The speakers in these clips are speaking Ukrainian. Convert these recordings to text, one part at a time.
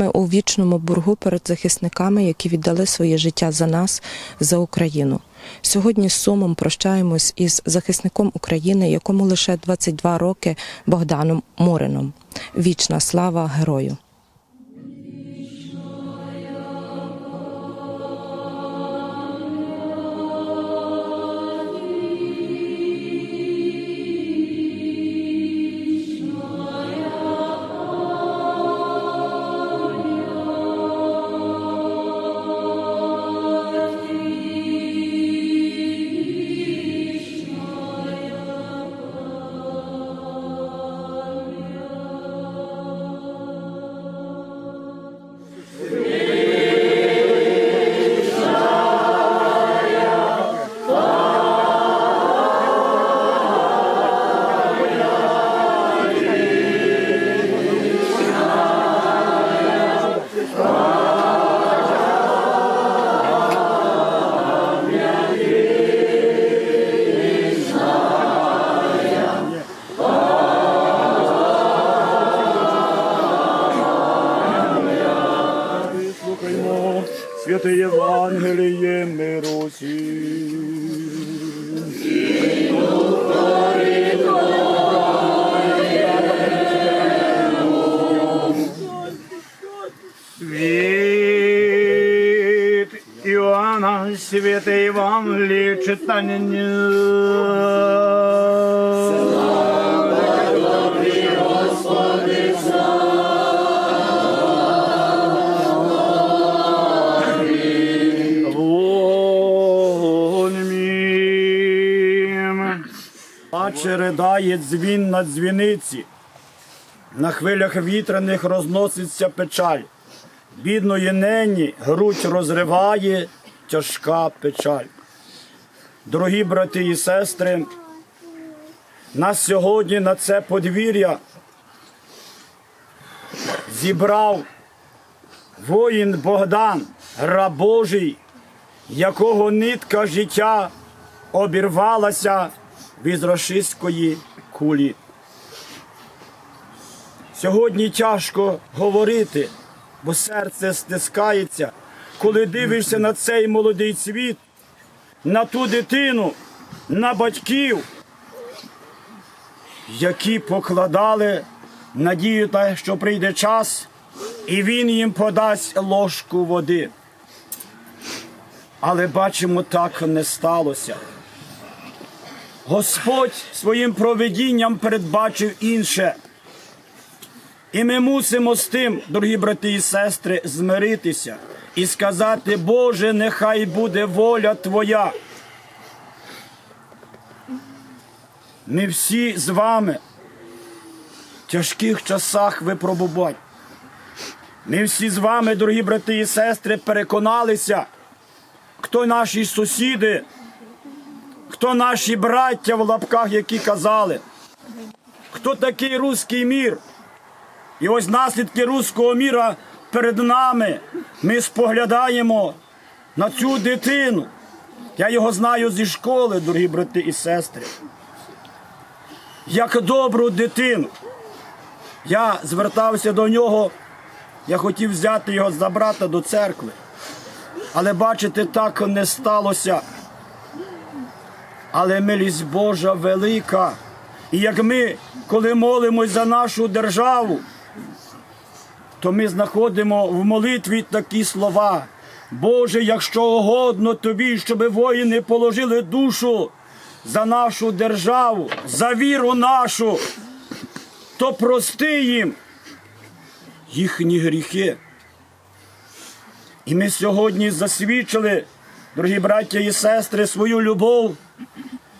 Ми у вічному боргу перед захисниками, які віддали своє життя за нас, за Україну. Сьогодні з сумом прощаємось із захисником України, якому лише 22 роки Богданом Мурином. Вічна слава герою! Святе Євангеліє миру. Від Іоанна святе Євангеліє читання. Ридає дзвін на дзвіниці. На хвилях вітряних розноситься печаль. Бідної нені грудь розриває тяжка печаль. Дорогі брати і сестри, нас сьогодні на це подвір'я зібрав воїн Богдан, раб Божий, якого нитка життя обірвалася від рашистської кулі. Сьогодні тяжко говорити, бо серце стискається, коли дивишся на цей молодий світ, на ту дитину, на батьків, які покладали надію, та, що прийде час, і він їм подасть ложку води. Але бачимо, так не сталося. Господь своїм проведінням передбачив інше. І ми мусимо з тим, дорогі брати і сестри, змиритися і сказати, Боже, нехай буде воля Твоя. Ми всі з вами в тяжких часах випробувань. Ми всі з вами, дорогі брати і сестри, переконалися, хто наші сусіди, хто наші браття в лапках, які казали, хто такий руський мір. І ось наслідки руського міра перед нами. Ми споглядаємо на цю дитину. Я його знаю зі школи, дорогі брати і сестри. Як добру дитину. Я звертався до нього, я хотів взяти його за брата до церкви. Але бачите, так не сталося. Але милість Божа велика. І як ми, коли молимось за нашу державу, то ми знаходимо в молитві такі слова. Боже, якщо угодно тобі, щоб воїни положили душу за нашу державу, за віру нашу, то прости їм їхні гріхи. І ми сьогодні засвідчили, дорогі браття і сестри, свою любов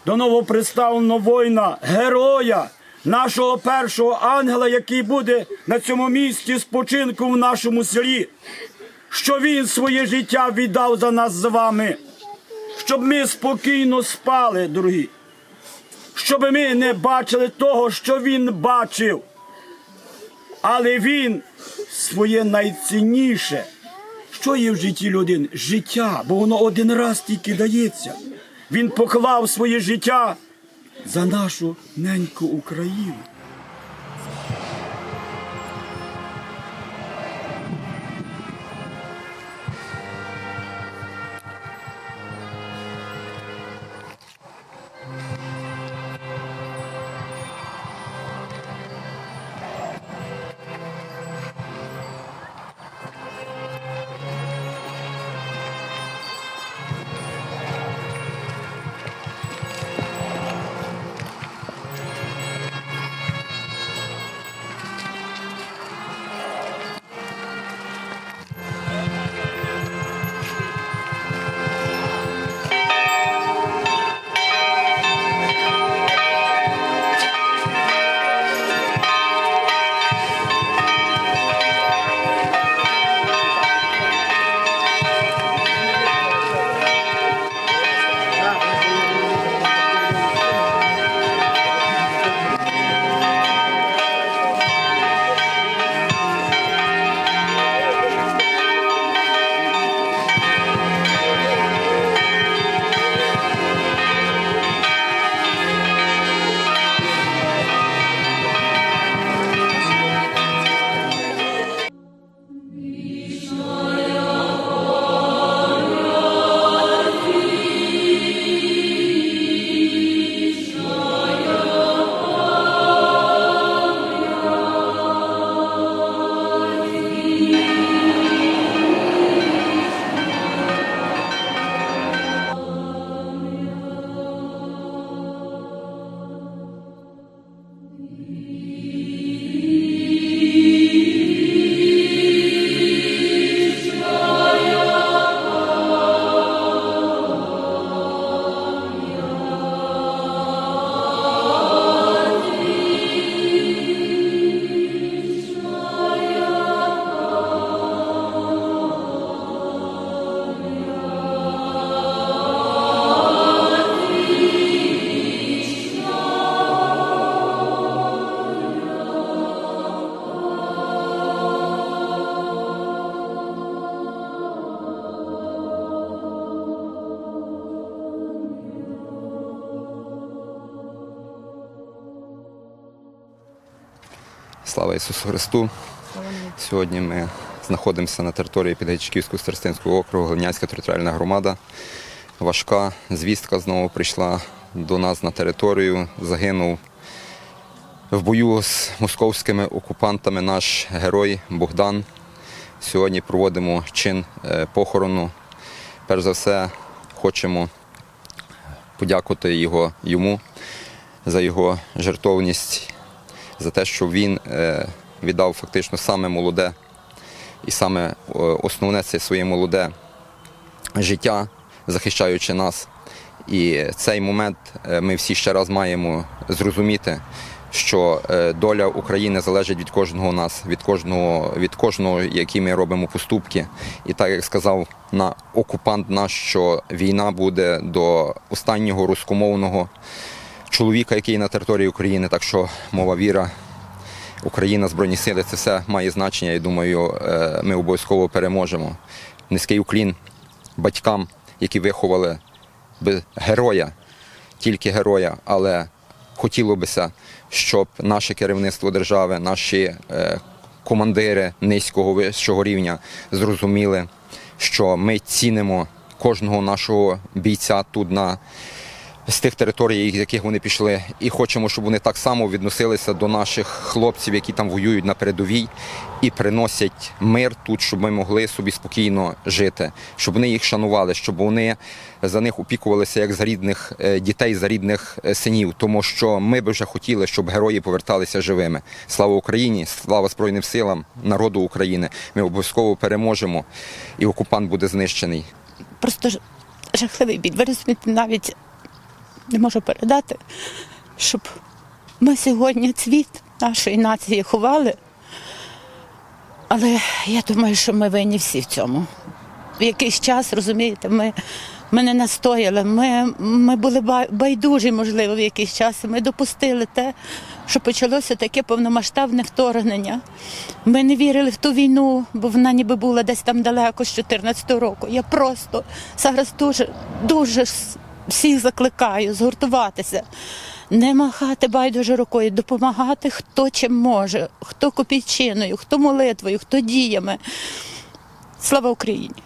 до новоприставленого воїна, героя, нашого першого ангела, який буде на цьому місці спочинку в нашому селі, що він своє життя віддав за нас з вами, щоб ми спокійно спали, дорогі, щоб ми не бачили того, що він бачив. Але він своє найцінніше. Що є в житті людини? Життя, бо воно один раз тільки дається. Він поклав своє життя за нашу неньку Україну. Слава Ісусу Христу! Сьогодні ми знаходимося на території Підгайчиківського старостинського округу, Глинянська територіальна громада. Важка звістка знову прийшла до нас на територію. Загинув в бою з московськими окупантами наш герой Богдан. Сьогодні проводимо чин е, похорону. Перш за все, хочемо подякувати його, йому за його жертовність, за те, що він е, віддав фактично саме молоде і саме е, основне це своє молоде життя, захищаючи нас. І цей момент е, ми всі ще раз маємо зрозуміти, що доля України залежить від кожного нас, від кожного, від кожного, які ми робимо поступки. І так як сказав на окупант наш, що війна буде до останнього рускомовного чоловіка, який на території України. Так що мова віра, Україна, Збройні сили це все має значення. І думаю, е, ми обов'язково переможемо. Низький уклін батькам, які виховали би героя, тільки героя, але хотіло бися, щоб наше керівництво держави, наші е, командири низького вищого рівня зрозуміли, що ми цінимо кожного нашого бійця тут на з тих територій, з яких вони пішли, і хочемо, щоб вони так само відносилися до наших хлопців, які там воюють на передовій, і приносять мир тут, щоб ми могли собі спокійно жити, щоб вони їх шанували, щоб вони за них опікувалися як за рідних е, дітей, за рідних е, синів. Тому що ми би вже хотіли, щоб герої поверталися живими. Слава Україні! Слава Збройним силам, народу України! Ми обов'язково переможемо, і окупант буде знищений. просто жахливий біль. Ви розумієте, навіть не можу передати, щоб ми сьогодні цвіт нашої нації ховали. Але я думаю, що ми винні всі в цьому. В якийсь час, розумієте, ми, ми не настояли, ми, ми були байдужі, можливо, в якийсь час. Ми допустили те, що почалося таке повномасштабне вторгнення. Ми не вірили в ту війну, бо вона ніби була десь там далеко з 14 року. Я просто зараз дуже, дуже всіх закликаю згуртуватися, не махати байдуже рукою, допомагати хто чим може, хто копійчиною, хто молитвою, хто діями. Слава Україні!